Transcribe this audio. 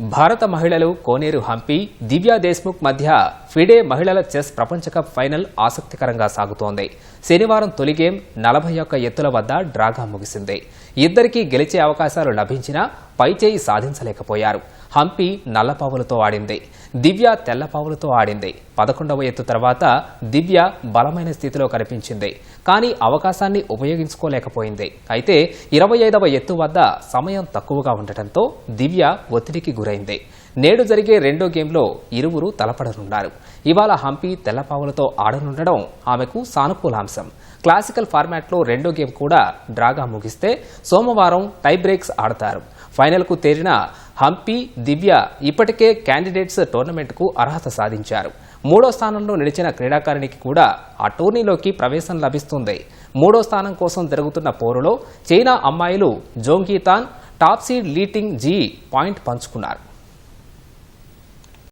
భారత మహిళలు కోనేరు హంపి దివ్యా దేశ్ముఖ్ మధ్య ఫిడే మహిళల చెస్ ప్రపంచ కప్ ఫైనల్ ఆసక్తికరంగా సాగుతోంది. శనివారం తొలి గేమ్ నలభై ఒక్క ఎత్తుల వద్ద డ్రాగా ముగిసింది. ఇద్దరికీ గెలిచే అవకాశాలు లభించినా పైచేయి సాధించలేకపోయారు. హంపి నల్లపావులతో ఆడింది. దివ్య తెల్లపావులతో ఆడింది. పదకొండవ ఎత్తు తర్వాత దివ్య బలమైన స్థితిలో కనిపించింది. కానీ అవకాశాన్ని ఉపయోగించుకోలేకపోయింది. అయితే ఇరవై ఐదవ ఎత్తు వద్ద సమయం తక్కువగా ఉండటంతో దివ్య ఒత్తిడికి గురైంది. నేడు జరిగే రెండో గేమ్లో ఇరువురు తలపడనున్నారు. ఇవాళ హంపి తెల్లపావులతో ఆడనుండడం ఆమెకు సానుకూలాంశం. క్లాసికల్ ఫార్మాట్లో రెండో గేమ్ కూడా డ్రాగా ముగిస్తే సోమవారం టై బ్రేక్స్ ఆడతారు. ఫైనల్కు తేరిన హంపి దివ్య ఇప్పటికే క్యాండిడేట్స్ టోర్నమెంట్కు అర్హత సాధించారు. మూడో స్థానంలో నిలిచిన క్రీడాకారిణికి కూడా ఆ టోర్నీలోకి ప్రవేశం లభిస్తుంది. మూడో స్థానం కోసం జరుగుతున్న పోరులో చైనా అమ్మాయిలు జోంగీతాన్ టాప్ సీడ్ లీటింగ్ జీ పాయింట్ పంచుకున్నారు.